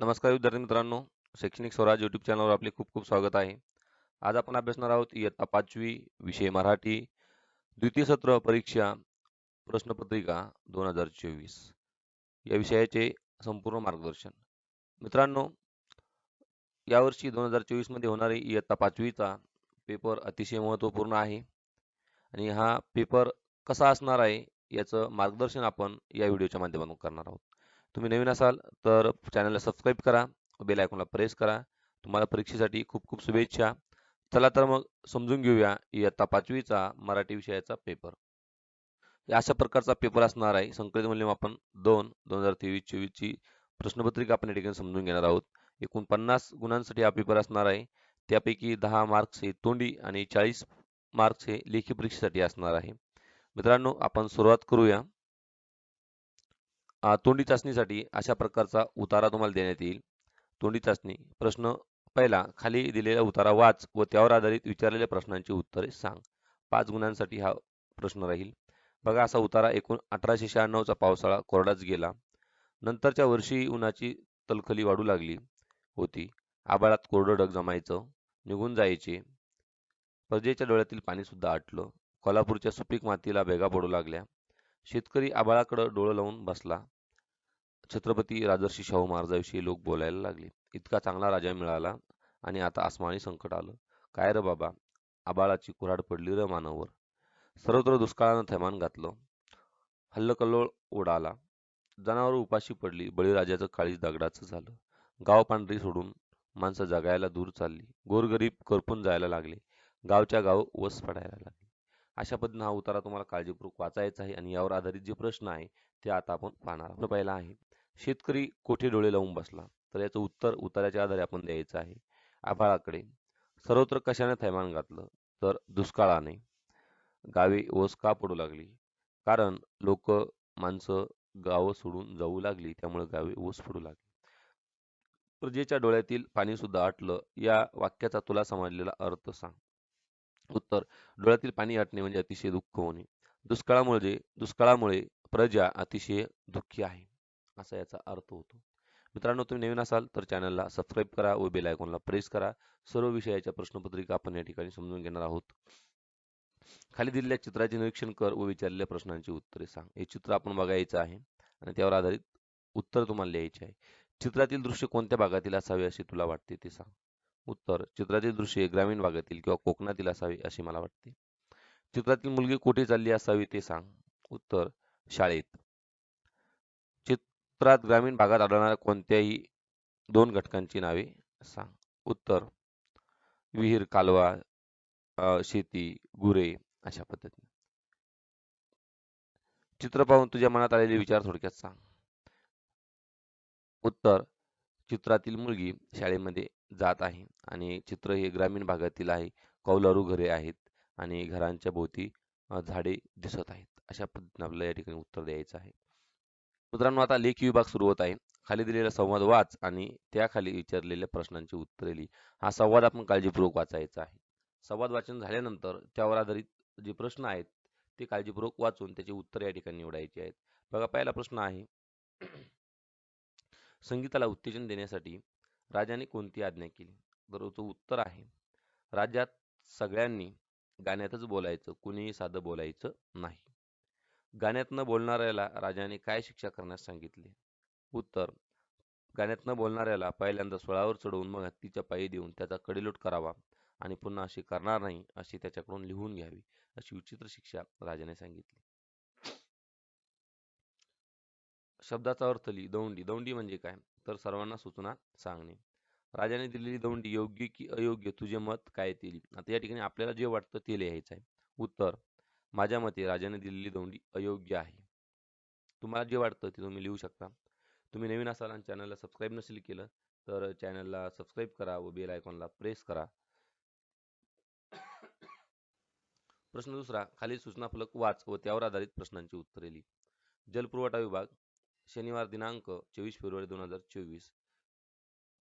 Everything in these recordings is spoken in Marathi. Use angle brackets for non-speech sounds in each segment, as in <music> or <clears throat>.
नमस्कार विद्यार्थी मित्रांनो शैक्षणिक स्वराज यूट्यूब चॅनलवर आपले खूप खूप स्वागत आहे. आज आपण अभ्यासणार आहोत इयत्ता पाचवी विषय मराठी द्वितीय सत्र परीक्षा प्रश्नपत्रिका दोन हजार चोवीस. या विषयाचे संपूर्ण मार्गदर्शन. मित्रांनो यावर्षी दोन हजार चोवीसमध्ये होणारी इयत्ता पाचवीचा पेपर अतिशय महत्त्वपूर्ण आहे. आणि हा पेपर कसा असणार आहे याचं मार्गदर्शन आपण या व्हिडिओच्या माध्यमातून करणार आहोत. तुम्ही नवीन असाल तर चॅनलला सबस्क्राईब करा बेल आयकॉनला प्रेस करा. तुम्हाला परीक्षेसाठी खूप खूप शुभेच्छा. चला तर मग समजून घेऊया इयत्ता पाचवीचा मराठी विषयाचा पेपर अशा प्रकारचा पेपर असणार आहे. संकलित मूल्यमापन दोन दोन हजार तेवीस चोवीसची प्रश्नपत्रिका आपण या ठिकाणी समजून घेणार आहोत. एकूण पन्नास गुणांसाठी हा पेपर असणार आहे. त्यापैकी दहा मार्क्स हे तोंडी आणि चाळीस मार्क्स हे लेखी परीक्षेसाठी असणार आहे. मित्रांनो आपण सुरुवात करूया. तोंडी चाचणीसाठी अशा प्रकारचा उतारा तुम्हाला देण्यात येईल. तोंडी चाचणी प्रश्न पहिला खाली दिलेला उतारा वाच व त्यावर आधारित विचारलेल्या प्रश्नांची उत्तरे सांग. पाच गुणांसाठी हा प्रश्न राहील. बघा असा उतारा एकूण अठराशे शहाण्णवचा पावसाळा कोरडाच गेला. नंतरच्या वर्षी उन्हाची तलखली वाढू लागली होती. आबाळात कोरडं ढग जमायचं निघून जायचे. प्रजेच्या डोळ्यातील पाणी सुद्धा आटलं. कोल्हापूरच्या सुपीक मातीला भेगा पडू लागल्या. शेतकरी आबाळाकडं डोळं लावून बसला. छत्रपती राजर्षी शाहू महाराजाविषयी लोक बोलायला लागले. इतका चांगला राजा मिळाला आणि आता आसमानी संकट आलं. काय र बाबा? आबाळाची कुऱ्हाड पडली र मानवर. सर्वत्र दुष्काळानं थैमान घातलं. हल्लकल्लोळ उडाला जनावर उपाशी पडली. बळीराजाचं काळीज दगडाचं झालं. गाव पांढरी सोडून माणसं जगायला दूर चालली. गोरगरीब करपून जायला लागले. गावच्या गाव वस पडायला लागले. अशा पद्धतीने हा उतारा तुम्हाला काळजीपूर्वक वाचायचा आहे आणि यावर आधारित जे प्रश्न आहे ते आता आपण पाहणार आहोत. पहिला आहे शेतकरी कोठे डोळे लावून बसला? तर याचं उत्तर उताराच्या आधारे आपण द्यायचं आहे. आभाळाकडे सर्वत्र कशाने थैमान घातलं? तर दुष्काळाने. गावे ओस का पडू लागली? कारण लोक माणसं गावं सोडून जाऊ लागली त्यामुळे गावे ओस पडू लागली. प्रजेच्या डोळ्यातील पाणी सुद्धा आटलं या वाक्याचा तुला समजलेला अर्थ सांग. उत्तर डोळ्यातील पाणी आटणे म्हणजे अतिशय दुःख होणे. दुष्काळामुळे दुष्काळामुळे प्रजा अतिशय दुःखी आहे असा याचा अर्थ होतो. मित्रांनो तुम्ही नवीन असाल तर चॅनलला सबस्क्राईब करा व बेल आयकॉनला प्रेस करा. सर्व विषयाच्या प्रश्नपत्रिका आपण या ठिकाणी समजून घेणार आहोत. खाली दिलेल्या चित्राचे निरीक्षण कर व विचारलेल्या प्रश्नांची उत्तरे सांग. हे चित्र आपण बघायचं आहे आणि त्यावर आधारित उत्तर तुम्हाला लिहायचे आहे. चित्रातील दृश्य कोणत्या भागातील असावे असे तुला वाटते ते सांग. उत्तर चित्रातील दृश्य ग्रामीण भागातील किंवा कोकणातील असावे असे मला वाटते. चित्रातील मुलगी कुठे चालली असावी ते सांग. उत्तर शाळेत. चित्रात ग्रामीण भागात आढळणाऱ्या कोणत्याही दोन घटकांची नावे सांग. उत्तर विहीर कालवा शेती गुरे अशा पद्धतीने. चित्र पाहून तुझ्या मनात आलेले विचार थोडक्यात सांग. उत्तर चित्रातील मुलगी शाळेमध्ये जात आहे आणि चित्र हे ग्रामीण भागातील आहे. कौलारू घरे आहेत आणि घरांच्या भोवती झाडे दिसत आहेत. अशा पद्धतीने आपल्याला या ठिकाणी उत्तर द्यायचं आहे. मित्रांनो आता लेखी विभाग सुरू होत आहे. खाली दिलेला संवाद वाच आणि त्याखाली विचारलेल्या प्रश्नांची उत्तरे लिही. हा संवाद आपण काळजीपूर्वक वाचायचा आहे. संवाद वाचन झाल्यानंतर त्यावर आधारित जे प्रश्न आहेत ते काळजीपूर्वक वाचून त्याची उत्तरे या ठिकाणी निवडायची आहेत. बघा पहिला प्रश्न आहे. संगीताला उत्तेजन देण्यासाठी राजाने कोणती आज्ञा केली? तर तो उत्तर आहे. राज्यात सगळ्यांनी गाण्यातच बोलायचं कुणीही साधं बोलायचं नाही. गाण्यात न बोलणाऱ्याला राजाने काय शिक्षा करण्यास सांगितले? उत्तर गाण्यात न बोलणाऱ्याला पहिल्यांदा सोळावर चढवून मग हत्तीच्या पायी देऊन त्याचा कडीलोट करावा आणि पुन्हा अशी करणार नाही अशी त्याच्याकडून लिहून घ्यावी अशी विचित्र शिक्षा राजाने सांगितली. शब्दाचा अर्थ लिही. दौंडी. दौंडी म्हणजे काय? तर सर्वांना सूचना सांगणे. राजाने दिलेली दौंडी योग्य की अयोग्य? तुझे मत काय ते आता या ठिकाणी आपल्याला जे वाटतं ते लिहायचं आहे. उत्तर माझ्या मते राजाने दिलेली दौंडी अयोग्य आहे. तुम्हाला जे वाटतं ते तुम्ही लिहू शकता. तुम्ही नवीन असाल आणि चॅनलला सबस्क्राईब नसेल केलं तर चॅनलला सबस्क्राईब करा व बेल आयकॉनला प्रेस करा. प्रश्न दुसरा खालील सूचना फलक वाच व त्यावर आधारित प्रश्नांची उत्तरे लिही. जलपुरवठा विभाग शनिवार दिनांक चोवीस फेब्रुवारी दोन हजार चोवीस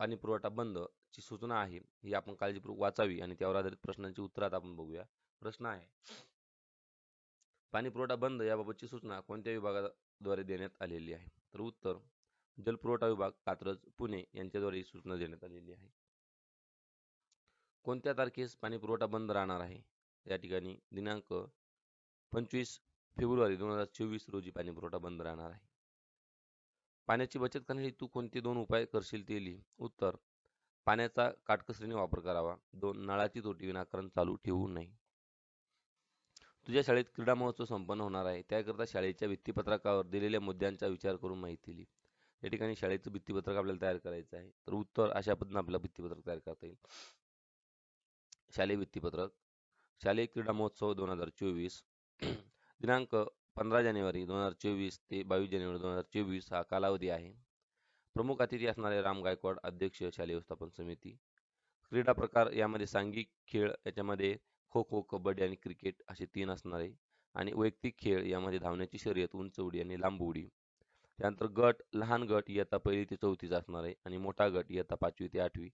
पाणी पुरवठा बंद ची सूचना आहे ही आपण काळजीपूर्वक वाचावी आणि त्यावर आधारित प्रश्नांची उत्तरात आपण बघूया. प्रश्न आहे. पाणी पुरवठा बंद याबाबतची सूचना कोणत्या विभागाद्वारे देण्यात आलेली आहे? तर उत्तर जलपुरवठा विभाग कात्रज पुणे यांच्याद्वारे ही सूचना देण्यात आलेली आहे. कोणत्या तारखेस पाणी पुरवठा बंद राहणार आहे? या ठिकाणी दिनांक पंचवीस फेब्रुवारी दोन हजार चोवीस रोजी पाणी पुरवठा बंद राहणार आहे. पाण्याची बचत करण्यासाठी तू कोणते दोन उपाय करशील ते लिही. उत्तर पाण्याचा काटकसरीने वापर करावा. दोन नळाची तोटी विनाकारण चालू ठेवू नये. तुझ्या शाळेत क्रीडा महोत्सव संपन्न होणार आहे. त्याकरता शाळेच्या भित्तीपत्रकावर दिलेल्या मुद्द्यांचा विचार करून माहिती लिही. या ठिकाणी शाळेचं भित्तीपत्रक आपल्याला तयार करायचं आहे. तर उत्तर अशा पद्धतीने आपल्याला भित्तीपत्रक तयार करता येईल. शालेय भित्तीपत्रक. शालेय क्रीडा महोत्सव दोन हजार चोवीस. <clears throat> दिनांक पंधरा जानेवारी दोन हजार चोवीस ते बावीस जानेवारी दोन हजार चोवीस हा कालावधी आहे. प्रमुख अतिथी असणारे राम गायकवाड अध्यक्ष शालेय व्यवस्थापन समिती क्रीडा प्रकार यामध्ये सांघिक खेळ याच्यामध्ये खो खो कबड्डी आणि क्रिकेट असे तीन असणारे आणि वैयक्तिक खेळ यामध्ये धावण्याची शर्यत उंच उडी आणि लांब उडी. त्यानंतर गट लहान गट इयत्ता पहिली ते चौथीचा असणार आहे आणि मोठा गट इयत्ता पाचवी ते आठवी.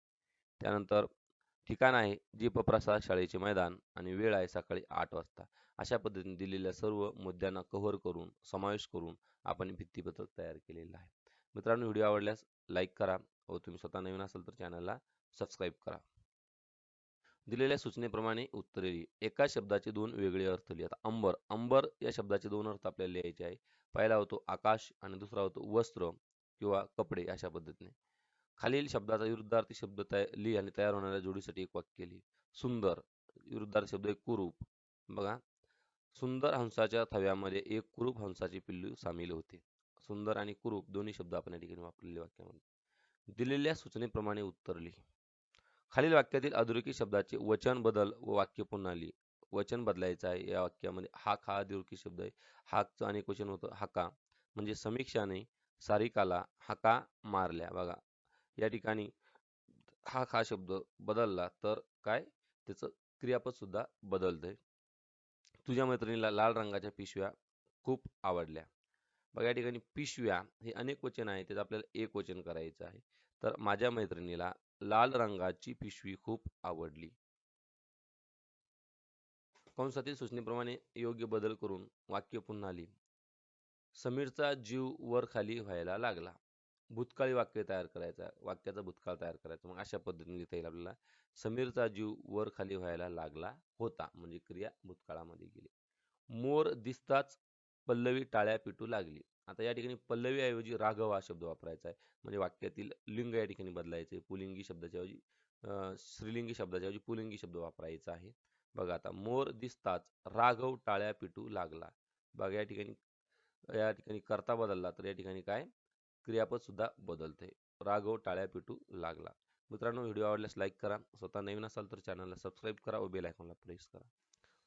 त्यानंतर ठिकाण आहे जी प्रसाद शाळेचे मैदान आणि वेळ आहे सकाळी आठ वाजता. अशा पद्धतीने दिलेल्या सर्व मुद्द्यांना कव्हर करून समावेश करून आपण भित्तीपत्रक तयार केलेलं आहे. मित्रांनो व्हिडिओ आवडल्यास लाईक करा व तुम्ही स्वतः नवीन असाल तर चॅनलला सबस्क्राईब करा. दिलेल्या सूचनेप्रमाणे उत्तरे लिही एका शब्दाचे दोन वेगळे अर्थ लिहा. आता अंबर. अंबर या शब्दाचे दोन अर्थ आपल्याला लिहायचे आहे. पहिला होतो आकाश आणि दुसरा होतो वस्त्र किंवा कपडे अशा पद्धतीने. खालील शब्दाचा विरुद्धार्थी शब्द लिहि आणि तयार होणाऱ्या जोडीसाठी एक वाक्य लिहि. सुंदर विरुद्धार्थी शब्द एक कुरूप. बघा. सुंदर हंसाच्या थव्यामध्ये एक कुरूप हंसाचे पिल्लू सामील होते. सुंदर आणि कुरूप दोन्ही शब्द आपण या ठिकाणी वापरलेले वाक्यामध्ये दिलेल्या सूचनेप्रमाणे उत्तर लिही. खालील वाक्यातील अधोरेखित शब्दाचे वचन बदल व वाक्य पुन्हा लिहि. वचन बदलायचं आहे. या वाक्यामध्ये हाक हा अधोरेखित शब्द आहे. हाकचं अनेक वचन होतं. हाका म्हणजे समीक्षाने सारिकाला हाका मारल्या. बघा. या ठिकाणी हा हा शब्द बदलला तर काय? त्याचं क्रियापद सुद्धा बदलतंय. तुझ्या मैत्रिणीला लाल रंगाच्या पिशव्या खूप आवडल्या. बघा या ठिकाणी पिशव्या हे अनेक वचन आहे त्याचं आपल्याला एक वचन करायचं आहे. तर माझ्या मैत्रिणीला लाल रंगाची पिशवी खूप आवडली. कंसातील सूचनेप्रमाणे योग्य बदल करून वाक्य पुन्हा लिही. समीरचा जीव वर खाली व्हायला लागला. भूतकाळी वाक्य तयार करायचा वाक्याचा भूतकाळ तयार करायचा. मग अशा पद्धतीने लिहिता येईल आपल्याला. समीरचा जीव वर खाली व्हायला लागला होता म्हणजे क्रिया भूतकाळामध्ये गेली. मोर दिसताच पल्लवी टाळ्या पिटू लागली. आता या ठिकाणी पल्लवी ऐवजी राघव हा शब्द वापरायचा आहे. म्हणजे वाक्यातील लिंग या ठिकाणी बदलायचे. पुलिंगी शब्दाच्या ऐवजी स्त्रीलिंगी शब्दाच्या ऐवजी पुलिंगी शब्द वापरायचा आहे. बघा आता मोर दिसताच राघव टाळ्या पिटू लागला. बघा या ठिकाणी या ठिकाणी करता बदलला तर या ठिकाणी काय? क्रियापद सुद्धा बदलते. राघव टाळ्या पिटू लागला. मित्रांनो व्हिडिओ आवडल्यास लाईक करा. स्वतः नवीन असाल तर चॅनलला सबस्क्राईब करा व बेल आयकॉनला प्रेस करा.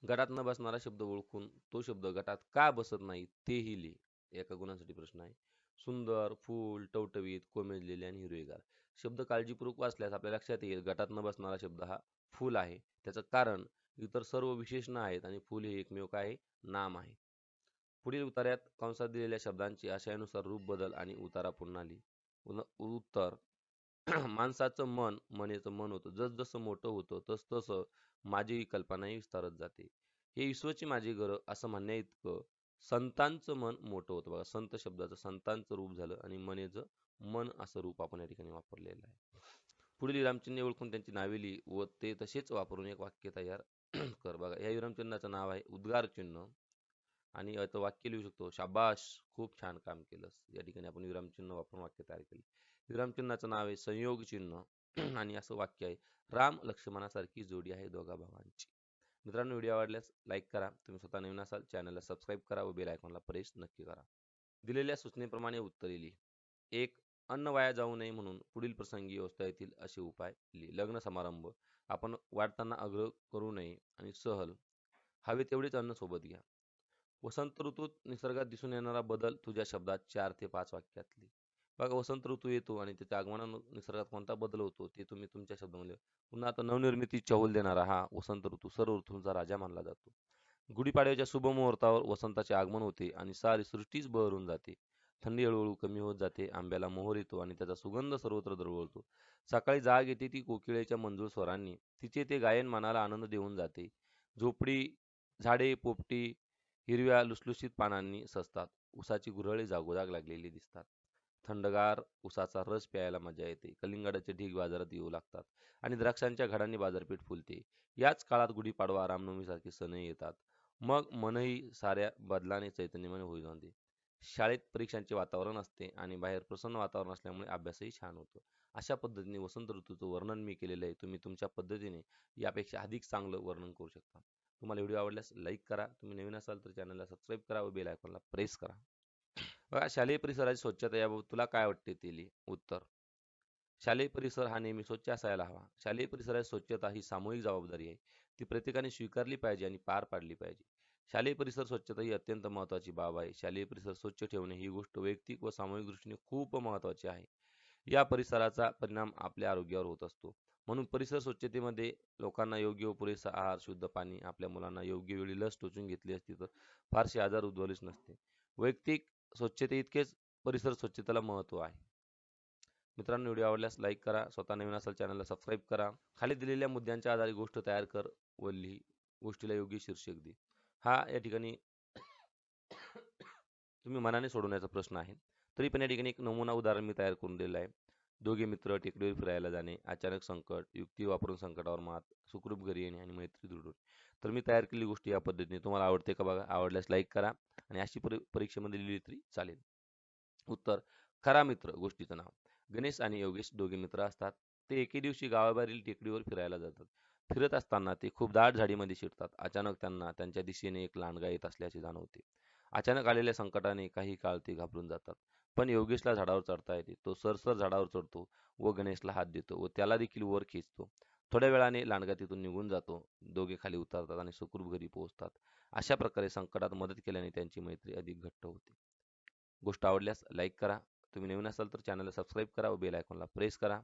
गटात न बसणारा शब्द ओळखून तो शब्द गटात का बसत नाही तेही लिहि. एका गुणासाठी प्रश्न आहे. सुंदर फूल टवटवीत कोमेजलेले आणि हिरवेगार. शब्द काळजीपूर्वक वाचल्यास आपल्या लक्षात येईल गटात न बसणारा शब्द हा फूल आहे. त्याचं कारण इतर सर्व विशेषण आहेत आणि फूल हे एकमेव काय नाम आहे. पुढील उतार्यात कंसात दिलेल्या शब्दांची आशयानुसार रूप बदल आणि उतारा पुन्हा लिही उत्तर. <clears throat> माणसाचं मन मनेचं मन होतं. जसजसं मोठं होतं तस तसं माझी कल्पनाही विस्तारत जाते. हे विश्वची माझी घर असं म्हणण्या इतकं. संतांचं मन मोठं होतं. बघा संत शब्दाचं संतांचं रूप झालं आणि मनेचं मन असं रूप आपण या ठिकाणी वापरलेलं आहे. पुढील विरामचिन्ह ओळखून त्यांची नावे लिही व ते तसेच वापरून एक वाक्य तयार <clears throat> कर. बघा या विरामचिन्हाचं नाव आहे उद्गार चिन्ह आणि वाक्य लिहू शकतो शाबाश खूप छान काम केलंस. या ठिकाणी आपण विरामचिन्ह वापरून वाक्य तयार केले. विरामचिन्हाचं नाव आहे संयोग चिन्ह <clears throat> आणि असं वाक्य आहे राम लक्ष्मणासारखी जोडी आहे दोघा भावांची. मित्रांनो व्हिडिओ आवडल्यास लाईक करा. तुम्ही स्वतः नवीन असाल चॅनलला सबस्क्राईब करा व बेल आयकॉनला प्रेस नक्की करा. दिलेल्या सूचनेप्रमाणे उत्तर लिहिली एक अन्न वाया जाऊ नये म्हणून पुढील प्रसंगी व्यवस्था येतील असे उपाय लिही. लग्न समारंभ. आपण वाढताना आग्रह करू नये आणि सहल. हवे तेवढेच अन्न सोबत घ्या. वसंत ऋतूत निसर्गात दिसून येणारा बदल तुझ्या शब्दात चार ते पाच वाक्यातली. बघा वसंत ऋतू येतो आणि त्याच्या आगमनानं निसर्गात कोणता बदल होतो ते तुम्ही तुमच्या शब्दामध्ये पुन्हा आता नवनिर्मिती चौल देणारा हा वसंत ऋतू सर्व ऋतूंचा राजा मानला जातो. गुढीपाडव्याच्या शुभ मुहूर्तावर वसंताचे आगमन होते आणि सारी सृष्टीच बहरून जाते. थंडी हळूहळू कमी होत जाते आंब्याला मोहर येतो आणि त्याचा सुगंध सर्वत्र दरवळतो. सकाळी जाग येते ती कोकिळेच्या मंजूळ स्वरांनी. तिचे ते गायन मनाला आनंद देऊन जाते. झोपडी झाडे पोपटी हिरव्या लुसलुशीत पानांनी सजतात. उसाची गुऱ्हाळे जागोजाग लागलेली दिसतात. थंडगार उसाचा रस प्यायला मजा येते. कलिंगडाचे ढीग बाजारात येऊ लागतात आणि द्राक्षांच्या घडांनी बाजारपेठ फुलते. याच काळात गुढीपाडवा रामनवमीसारखे सणही येतात. मग मनही साऱ्या बदलाने चैतन्यमय होईल जाते. शाळेत परीक्षांचे वातावरण असते आणि बाहेर प्रसन्न वातावरण असल्यामुळे अभ्यासही छान होतो. अशा पद्धतीने वसंत ऋतूचं वर्णन मी केलेलं आहे. तुम्ही तुमच्या पद्धतीने यापेक्षा अधिक चांगलं वर्णन करू शकता. तुम्हाला व्हिडिओ आवडल्यास लाईक करा. तुम्ही नवीन असाल तर चॅनलला सबस्क्राईब करा व बेल आयकॉनला प्रेस करा. बघा शालेय परिसराची स्वच्छता याबाबत तुला काय वाटते ते उत्तर. शालेय परिसर हा नेहमी स्वच्छ असायला हवा. शालेय परिसराची स्वच्छता ही सामूहिक जबाबदारी आहे. ती प्रत्येकाने स्वीकारली पाहिजे आणि पार पाडली पाहिजे. शालेय परिसर स्वच्छता ही अत्यंत महत्वाची बाब आहे. शालेय परिसर स्वच्छ ठेवणे ही गोष्ट वैयक्तिक व सामूहिक दृष्टीने खूप महत्वाची आहे. या परिसराचा परिणाम आपल्या आरोग्यावर होत असतो. म्हणून परिसर स्वच्छतेमध्ये लोकांना योग्य व पुरेसा आहार शुद्ध पाणी आपल्या मुलांना योग्य वेळी लस टोचून घेतली असती तर फारसे आजार उद्भवलेच नसते. वैयक्तिक स्वच्छते इतकेच परिसर स्वच्छतेला महत्त्व आहे. मित्रांनो व्हिडिओ आवडल्यास लाईक करा स्वतः नवीन असाल चॅनलला सबस्क्राईब करा. खाली दिलेल्या मुद्द्यांच्या आधारे गोष्ट तयार कर व लिही. गोष्टीला योग्य शीर्षक दे. हा या ठिकाणी तुम्ही मनाने सोडवण्याचा प्रश्न आहे. तरी पण या ठिकाणी एक नमुना उदाहरण मी तयार करून दिलेलं आहे. दोघे मित्र टेकडीवर फिरायला जाणे अचानक संकट युक्ती वापरून संकटावर मात सुखरूप घरी येणे आणि मैत्री दृढ तर मी तयार केलेली गोष्टी या पद्धतीने. तुम्हाला आवडते का बघा? आवडल्यास लाईक करा आणि अशी परी परीक्षेमध्ये लिहिली तरी चालेल. उत्तर खरा मित्र गोष्टीचं नाव. गणेश आणि योगेश दोघे मित्र असतात. ते एके दिवशी गावाबाहेरील टेकडीवर फिरायला जातात. फिरत असताना ते खूप दाट झाडीमध्ये शिरतात. अचानक त्यांना त्यांच्या दिशेने एक लांडगा येत असल्याचे जाणवते. अचानक आलेल्या संकटाने काही काळ ते घाबरून जातात. पण योगेशला झाडावर चढता येते. तो सरसर झाडावर चढतो व गणेशला हात देतो व त्याला देखील वर खेचतो. थोड्या वेळाने लांडगा तिथून निघून जातो. दोघे खाली उतरतात आणि सुखरूप घरी पोहोचतात. अशा प्रकारे संकटात मदत केल्याने त्यांची मैत्री अधिक घट्ट होते. गोष्ट आवडल्यास लाईक करा. तुम्ही नवीन असाल तर चॅनलला सबस्क्राईब करा व बेल आयकॉनला प्रेस करा.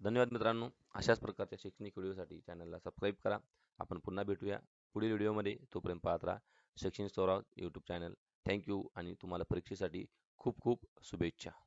धन्यवाद मित्रांनो. अशाच प्रकारच्या शैक्षणिक व्हिडिओसाठी चॅनलला सबस्क्राईब करा. आपण पुन्हा भेटूया पुढील व्हिडिओमध्ये. तोपर्यंत पाहत राहा शैक्षणिक सौराव यूट्यूब चॅनल थँक्यू आणि तुम्हाला परीक्षेसाठी खूप खूप शुभेच्छा.